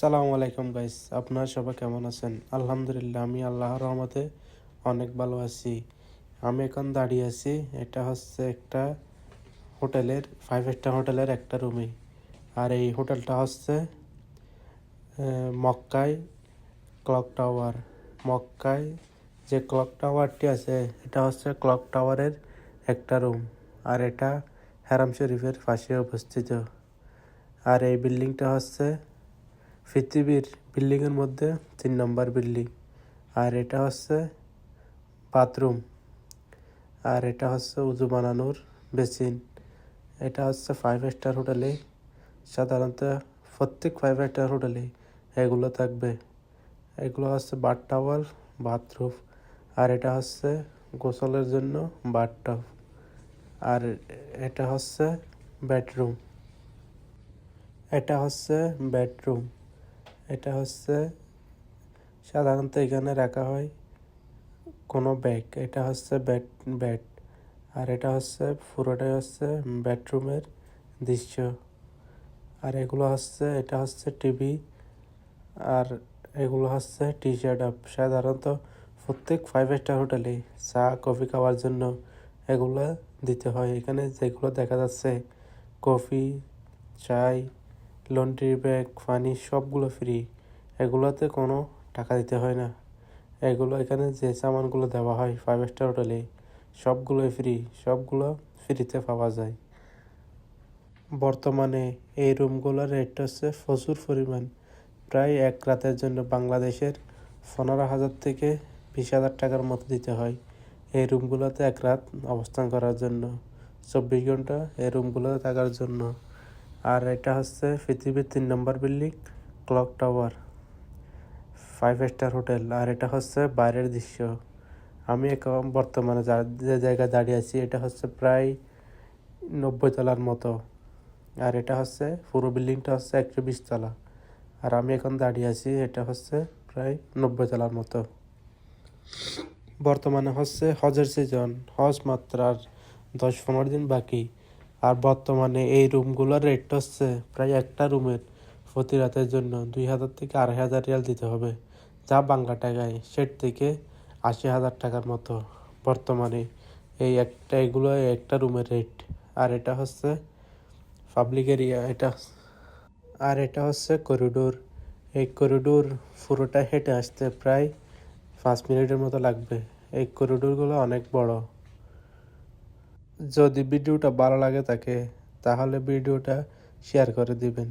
সালামু আলাইকুম গাইস আপনারা সবাই কেমন আছেন? আলহামদুলিল্লাহ, আমি আল্লাহর রহমতে অনেক ভালো আছি। আমি এখন দাঁড়িয়ে আছি, এটা হচ্ছে একটা হোটেলের ফাইভ স্টার হোটেলের একটা রুমে আর এই হোটেলটা হচ্ছে মক্কায় ক্লক টাওয়ার মক্কায় যে ক্লক টাওয়ারটি আছে, এটা হচ্ছে ক্লক টাওয়ারের একটা রুম আর এটা হারাম শরীফের পাশে অবস্থিত। আর এই বিল্ডিংটা হচ্ছে পৃথিবীর বিল্ডিংয়ের মধ্যে তিন নম্বর বিল্ডিং। আর এটা হচ্ছে বাথরুম। আর এটা হচ্ছে উজু বানানোর বেসিন। এটা হচ্ছে ফাইভ স্টার হোটেলে সাধারণত প্রত্যেক ফাইভ স্টার হোটেলে এগুলো থাকবে। এগুলো হচ্ছে বাথ টাওয়াল বাথরুম আর এটা হচ্ছে গোসলের জন্য বাথ টাব আর এটা হচ্ছে বেডরুম এটা হচ্ছে বেডরুম এটা হচ্ছে সাধারণত এখানে রাখা হয় কোনো ব্যাগ। এটা হচ্ছে বেড বেড আর এটা হচ্ছে, পুরোটাই হচ্ছে বেডরুমের দৃশ্য। আর এগুলো হচ্ছে, এটা হচ্ছে টিভি। আর এগুলো হচ্ছে টি শার্ট আপ। সাধারণত প্রত্যেক ফাইভ স্টার হোটেলে চা, কফি খাওয়ার জন্য এগুলো দিতে হয়। এখানে যেগুলো দেখা যাচ্ছে, কফি, চাই লন্ড্রি ব্যাগ পানি সবগুলো ফ্রি এগুলোতে কোনো টাকা দিতে হয় না। এগুলো এখানে যে সামানগুলো দেওয়া হয় ফাইভ স্টার হোটেলে সবগুলোই ফ্রি সবগুলো ফ্রিতে পাওয়া যায়। বর্তমানে এই রুমগুলোর রেট হচ্ছে প্রচুর পরিমাণ। প্রায় এক রাতের জন্য বাংলাদেশের পনেরো হাজার থেকে বিশ হাজার টাকার মতো দিতে হয় এই রুমগুলোতে এক রাত অবস্থান করার জন্য। চব্বিশ ঘণ্টা এই রুমগুলোতে থাকার জন্য। আর এটা হচ্ছে পৃথিবীর তিন নম্বর building, clock tower five star hotel. আর এটা হচ্ছে বাইরের দৃশ্য। আমি এখন বর্তমানে যা- জায়গায় দাঁড়িয়ে আছি, এটা হচ্ছে প্রায় নব্বই তলার মতো। আর এটা হচ্ছে, পুরো বিল্ডিংটা হচ্ছে একশো বিশ তলা। আর আমি এখন দাঁড়িয়ে আছি, এটা হচ্ছে প্রায় নব্বই তলার মতো। বর্তমানে হচ্ছে হজের সিজন হজ মাত্রার দশ পনেরো দিন বাকি। আর বর্তমানে এই রুমগুলোর রেট হচ্ছে প্রায় একটা রুমের প্রতি রাতের জন্য দুই হাজার থেকে আড়াই হাজার রিয়াল দিতে হবে, যা বাংলা টাকায় সেট থেকে আশি হাজার টাকার মতো। বর্তমানে এই একটা, এগুলো একটা রুমের রেট আর এটা হচ্ছে পাবলিক এরিয়া এটা আর এটা হচ্ছে করিডোর এই করিডোর পুরোটা হেঁটে আসতে প্রায় পাঁচ মিনিটের মতো লাগবে। এই করিডোরগুলো অনেক বড়। যদি ভিডিওটা ভালো লাগে থাকে তাহলে ভিডিওটা শেয়ার করে দিবেন।